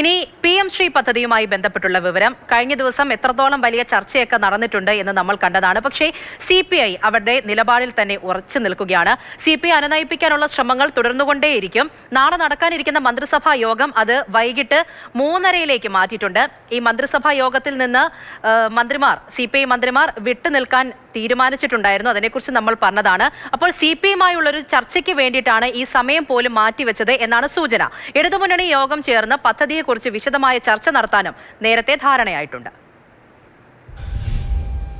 ഇനി P M Shri പദ്ധതിയുമായി ബന്ധപ്പെട്ടുള്ള വിവരം കഴിഞ്ഞ ദിവസം എത്രത്തോളം വലിയ ചർച്ചയൊക്കെ നടന്നിട്ടുണ്ട് എന്ന് നമ്മൾ കണ്ടതാണ്. പക്ഷേ സി പി ഐ അവരുടെ നിലപാടിൽ തന്നെ ഉറച്ചു നിൽക്കുകയാണ്. സി പി ഐ അനുനയിപ്പിക്കാനുള്ള ശ്രമങ്ങൾ തുടർന്നുകൊണ്ടേയിരിക്കും. നാളെ നടക്കാനിരിക്കുന്ന മന്ത്രിസഭാ യോഗം അത് വൈകിട്ട് മൂന്നരയിലേക്ക് മാറ്റിയിട്ടുണ്ട്. ഈ മന്ത്രിസഭാ യോഗത്തിൽ നിന്ന് മന്ത്രിമാർ സി പി ഐ മന്ത്രിമാർ വിട്ടുനിൽക്കാൻ തീരുമാനിച്ചിട്ടുണ്ടായിരുന്നു. അതിനെക്കുറിച്ച് നമ്മൾ പറഞ്ഞതാണ്. അപ്പോൾ സി പി എമ്മായുള്ളൊരു ചർച്ചയ്ക്ക് വേണ്ടിയിട്ടാണ് ഈ സമയം പോലും മാറ്റിവെച്ചത് എന്നാണ് സൂചന. ഇടതുമുന്നണി യോഗം ചേർന്ന് പദ്ധതിയെക്കുറിച്ച് വിശദമായ ചർച്ച നടത്താനും നേരത്തെ ധാരണയായിട്ടുണ്ട്.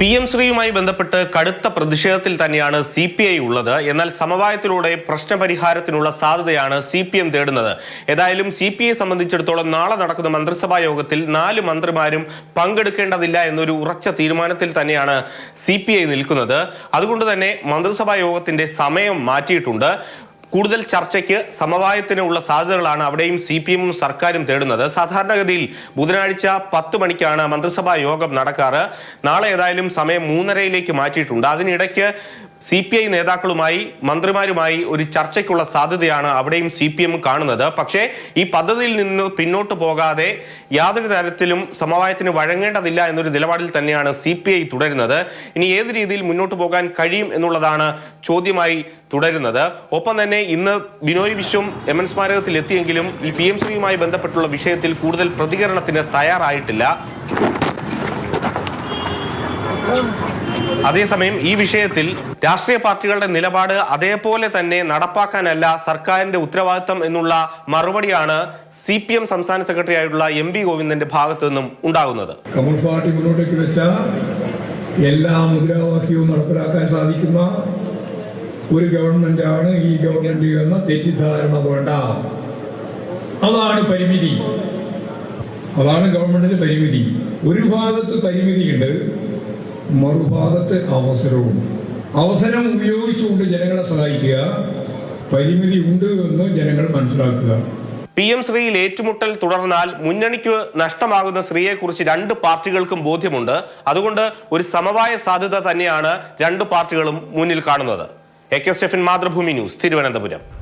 പി എം ശ്രീയുമായി ബന്ധപ്പെട്ട് കടുത്ത പ്രതിഷേധത്തിൽ തന്നെയാണ് സി പി ഐ ഉള്ളത്. എന്നാൽ സമവായത്തിലൂടെ പ്രശ്നപരിഹാരത്തിനുള്ള സാധ്യതയാണ് സി പി എം തേടുന്നത്. ഏതായാലും സി പി ഐ സംബന്ധിച്ചിടത്തോളം നാളെ നടക്കുന്ന മന്ത്രിസഭാ യോഗത്തിൽ നാല് മന്ത്രിമാരും പങ്കെടുക്കേണ്ടതില്ല എന്നൊരു ഉറച്ച തീരുമാനത്തിൽ തന്നെയാണ് സി പി ഐ നിൽക്കുന്നത്. അതുകൊണ്ട് തന്നെ മന്ത്രിസഭാ യോഗത്തിന്റെ സമയം മാറ്റിയിട്ടുണ്ട്. കൂടുതൽ ചർച്ചയ്ക്ക് സമവായത്തിനുള്ള സാധ്യതകളാണ് അവിടെയും സി പി എമ്മും സർക്കാരും തേടുന്നത്. സാധാരണഗതിയിൽ ബുധനാഴ്ച പത്ത് മണിക്കാണ് മന്ത്രിസഭാ യോഗം നടക്കാറ്. നാളെ ഏതായാലും സമയം മൂന്നരയിലേക്ക് മാറ്റിയിട്ടുണ്ട്. അതിനിടയ്ക്ക് സി പി ഐ നേതാക്കളുമായി മന്ത്രിമാരുമായി ഒരു ചർച്ചയ്ക്കുള്ള സാധ്യതയാണ് അവിടെയും സി പി എം കാണുന്നത്. പക്ഷേ ഈ പദ്ധതിയിൽ നിന്ന് പിന്നോട്ട് പോകാതെ യാതൊരു തരത്തിലും സമവായത്തിന് വഴങ്ങേണ്ടതില്ല എന്നൊരു നിലപാടിൽ തന്നെയാണ് സി പി ഐ തുടരുന്നത്. ഇനി ഏത് രീതിയിൽ മുന്നോട്ട് പോകാൻ കഴിയും എന്നുള്ളതാണ് ചോദ്യമായി തുടരുന്നത്. ഒപ്പം തന്നെ ഇന്ന് ബിനോയ് വിശ്വം എം എൻ സ്മാരകത്തിൽ എത്തിയെങ്കിലും ഈ പി എം ശ്രീയുമായി ബന്ധപ്പെട്ടുള്ള വിഷയത്തിൽ കൂടുതൽ പ്രതികരണത്തിന് തയ്യാറായിട്ടില്ല. അതേസമയം ഈ വിഷയത്തിൽ രാഷ്ട്രീയ പാർട്ടികളുടെ നിലപാട് അതേപോലെ തന്നെ നടപ്പാക്കാനല്ല സർക്കാരിന്റെ ഉത്തരവാദിത്തം എന്നുള്ള മറുപടിയാണ് സി പി എം സംസ്ഥാന സെക്രട്ടറി ആയിട്ടുള്ള എം വി ഗോവിന്ദന്റെ ഭാഗത്തു നിന്നും ഉണ്ടാകുന്നത്. കമ്മ്യൂണിസ്റ്റ് പാർട്ടി മുന്നോട്ടേക്ക് വെച്ച എല്ലാ മുദ്രാവാക്യവും നടപ്പിലാക്കാൻ സാധിക്കുന്ന ഒരു ഗവൺമെന്റ് ആണ് ഈ ഗവൺമെന്റ് എന്ന തെറ്റിദ്ധാരണ വേണ്ട. അതാണ് പരിമിതി. അതാണ് ഗവൺമെന്റിന്റെ പരിമിതി. ഒരു ഭാഗത്ത് പരിമിതിയുണ്ട് മറുഭാഗത്ത് അവസരവും അവസരം ഉപയോഗിച്ചുകൊണ്ട് ജനങ്ങളെ സഹായിക്കുക പരിമിതി ഉണ്ട് എന്ന് ജനങ്ങൾ മനസ്സിലാക്കുക. പി എം ശ്രീയിൽ ഏറ്റുമുട്ടൽ തുടർന്നാൽ മുന്നണിക്ക് നഷ്ടമാകുന്ന ശ്രീയെക്കുറിച്ച് രണ്ട് പാർട്ടികൾക്കും ബോധ്യമുണ്ട്. അതുകൊണ്ട് ഒരു സമവായ സാധ്യത തന്നെയാണ് രണ്ട് പാർട്ടികളും മുന്നിൽ കാണുന്നത്. A K Stephin Mathrubhumi news Thiruvananthapuram.